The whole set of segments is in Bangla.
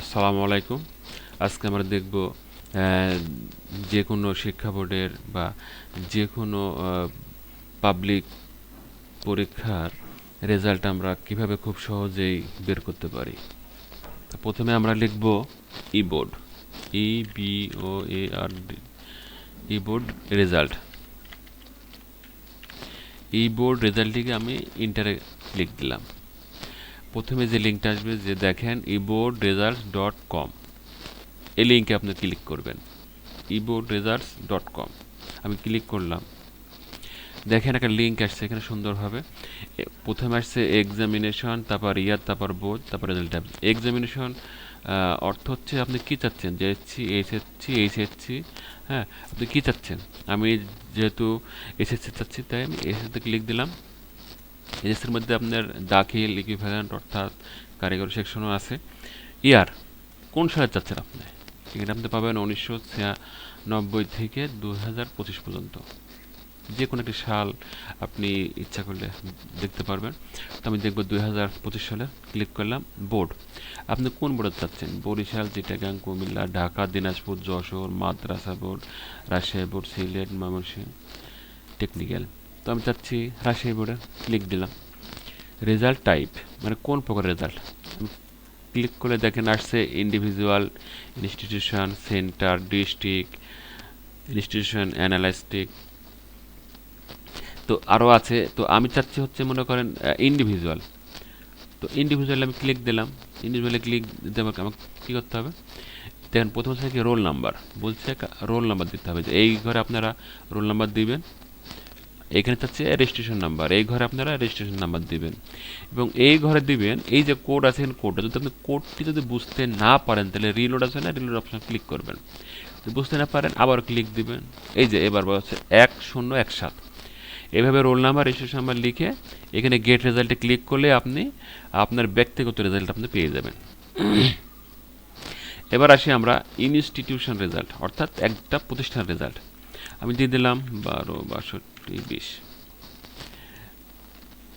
আসসালামু আলাইকুম। আজকে আমরা দেখব যে কোনো শিক্ষা বোর্ডের বা যে কোনো পাবলিক পরীক্ষার রেজাল্ট আমরা কীভাবে খুব সহজেই বের করতে পারি। প্রথমে আমরা লিখব e board E B O A R e board result e board রেজাল্টটিকে আমি ইন্টারে ক্লিক দিলাম প্রথমে যে লিঙ্কটা আসবে যে দেখেন ইবোর্ড রেজাল্টস ডট কম এই লিঙ্কে আপনি ক্লিক করবেন ইবোর্ড রেজাল্টস ডট কম আমি ক্লিক করলাম। দেখেন একটা লিঙ্ক আসছে এখানে সুন্দরভাবে। প্রথমে আসছে এক্সামিনেশন তারপর ইয়ার তারপর বোর্ড তারপর রেজাল্ট এক্সামিনেশন অর্থ হচ্ছে আপনি কি চাচ্ছেন? যে এসছি এইচএসসি এইচএসসি হ্যাঁ আপনি কি চাচ্ছেন? আমি যেহেতু এসএসসি চাচ্ছি, তাই আমি এসএসসিতে ক্লিক দিলাম। এসএসসির মধ্যে আপনার দাখিল ইকুইভ্যালেন্ট অর্থাৎ কারিগরি সেকশনও আছে। ইয়ার, কোন সালে চাচ্ছেন আপনি? এখানে আপনি পাবেন উনিশশো ছিয়ানব্বই থেকে দু হাজার পঁচিশ পর্যন্ত। যে কোনো একটি সাল আপনি ইচ্ছা করলে দেখতে পারবেন। তো আমি দেখব দুই হাজার পঁচিশ সালে, ক্লিক করলাম, বোর্ড। আপনি কোন বোর্ডে চাচ্ছেন Barisal, Chittagong, Comilla, Dhaka, Dinajpur, Jessore, Madrasah board, Rajshahi board, Sylhet, Mymensingh technical তো আমি চাচ্ছি রাজশাহী বোর্ডে ক্লিক দিলাম। রেজাল্ট টাইপ মানে কোন প্রকার রেজাল্ট ক্লিক করে দেখেন আসছে individual institution centre district institution analytic তো আরও আছে, তো আমি চাচ্ছি হচ্ছে মনে করেন ইন্ডিভিজুয়াল তো ইন্ডিভিজুয়াল আমি ক্লিক দিলাম। ইন্ডিভিজুয়ালে ক্লিক দিতে আমাকে আমাকে কী করতে হবে? দেখেন প্রথম থেকে রোল নাম্বার বলছে রোল নাম্বার দিতে হবে। যে এই ঘরে আপনারা রোল নাম্বার দিবেন এখানে চাচ্ছে রেজিস্ট্রেশন নাম্বার এই ঘরে আপনারা রেজিস্ট্রেশন নাম্বার দিবেন। এবং এই ঘরে দিবেন, এই যে কোড আছে কোডটা যদি আপনি কোডটি যদি বুঝতে না পারেন, তাহলে রিলোড আছে না রিলোড অপশন ক্লিক করবেন। যদি বুঝতে না পারেন, আবার ক্লিক দিবেন। এই যে এবার হচ্ছে এক শূন্য এক সাত। এভাবে রোল নাম্বার রেজিস্ট্রেশন নাম্বার লিখে এখানে গেট রেজাল্টে ক্লিক করলে আপনি আপনার ব্যক্তিগত রেজাল্ট আপনি পেয়ে যাবেন। এবার আসি আমরা ইনস্টিটিউশন রেজাল্ট অর্থাৎ একটা প্রতিষ্ঠান রেজাল্ট আমি দিয়ে দিলাম বারো বাষট্টি। বিশ।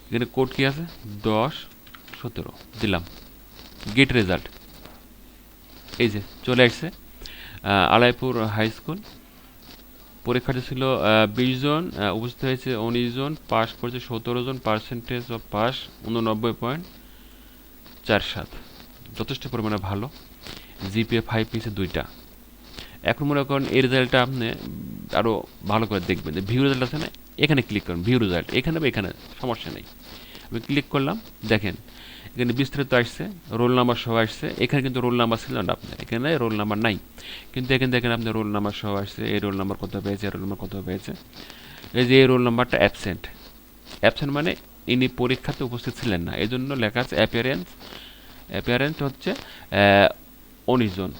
এখানে কোড কি আছে? দশ, সতেরো। দিলাম। গেট রেজাল্ট এই যে, চলে আসছে। আলাইপুর হাই স্কুল পরীক্ষাটি ছিল বিশ জন উপস্থিত হয়েছে উনিশ জন পাস করেছে সতেরো জন পার্সেন্টেজ অফ পাস উননব্বই পয়েন্ট চার সাত। যথেষ্ট পরিমাণে ভালো। জিপিএ ফাইভ পেয়েছে দুইটা। এখন মনে করেন এই রেজাল্টটা আপনি আরও ভালো করে দেখবেন যে ভিউ রেজাল্ট আছে না, এখানে ক্লিক করুন ভিউ রেজাল্ট এখানে বা এখানে, সমস্যা নেই। আমি ক্লিক করলাম, দেখেন, এখানে বিস্তারিত আসছে রোল নাম্বার সহ আসছে, এখানে কিন্তু রোল নাম্বার ছিল না আপনার, এখানে রোল নাম্বার নাই। কিন্তু এখানে দেখেন আপনার রোল নাম্বার সহ আসছে, এই রোল নাম্বার কত পেয়েছে রোল নাম্বার কত পেয়েছে। এই যে এই রোল নাম্বারটা অ্যাবসেন্ট অ্যাবসেন্ট মানে ইনি পরীক্ষাতে উপস্থিত ছিলেন না এই জন্য লেখা আছে অ্যাপিয়ারেন্স অ্যাপিয়ারেন্স হচ্ছে উনিশ জন।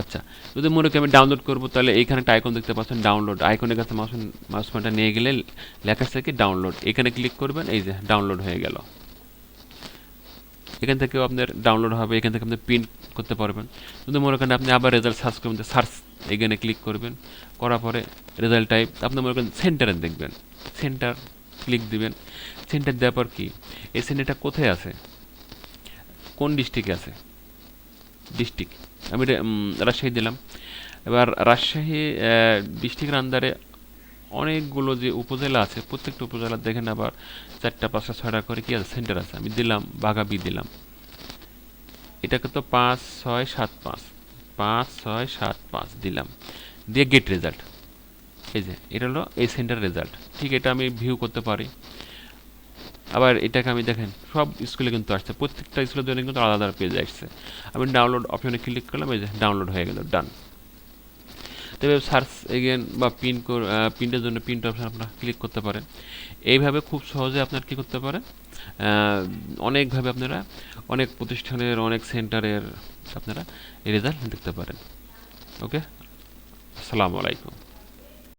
আচ্ছা যদি মনে করি আমি ডাউনলোড করব, তাহলে এইখানে একটা আইকন দেখতে পাচ্ছেন ডাউনলোড আইকনের কাছে মাউস মাউস নিয়ে গেলে লেখা থেকে ডাউনলোড এখানে ক্লিক করবেন, এই যে ডাউনলোড হয়ে গেল। এখান থেকেও আপনার ডাউনলোড হবে, এখান থেকে আপনি প্রিন্ট করতে পারবেন। যদি মনে করেন আপনি আবার রেজাল্ট সার্চ করবেন সার্চ এখানে ক্লিক করবেন, করার পরে রেজাল্ট টাইপ আপনি মনে করেন সেন্টারে দেখবেন। সেন্টার ক্লিক দিবেন। সেন্টার দেওয়ার পর কি? এই সেন্টারটা কোথায় আছে? কোন ডিস্ট্রিক্টে আছে? ডিস্ট্রিক্ট আমি রাজশাহী দিলাম। এবার রাজশাহী ডিস্ট্রিক্টের আন্ডারে অনেকগুলো যে উপজেলা আছে, প্রত্যেকটা উপজেলা দেখেন আবার চারটা, পাঁচটা, ছয়টা করে কি আছে সেন্টার আছে। আমি দিলাম বাগাবি দিলাম। এটাকে তো পাঁচ, ছয়, সাত, পাঁচ। পাঁচ, ছয়, সাত, পাঁচ দিলাম। দিয়ে গেট রেজাল্ট এই যে, এটা হলো এই সেন্টার রেজাল্ট ঠিক এটা আমি ভিউ করতে পারি। আবার এটাকে আমি দেখেন, সব স্কুলে কিন্তু আসছে। প্রত্যেকটা স্কুলের জন্য কিন্তু আলাদা আলাদা পেজ আসছে। আমি ডাউনলোড অপশনে ক্লিক করলাম, এই যে ডাউনলোড হয়ে গেল ডান তবে সার্চ এগেন বা পিন প্রিন্টের জন্য প্রিন্ট অপশন আপনারা ক্লিক করতে পারেন। এইভাবে খুব সহজে আপনার কি করতে পারেন? অনেকভাবে আপনারা অনেক প্রতিষ্ঠানের, অনেক সেন্টারের আপনারা রেজাল্ট দেখতে পারেন। ওকে আসসালামু আলাইকুম।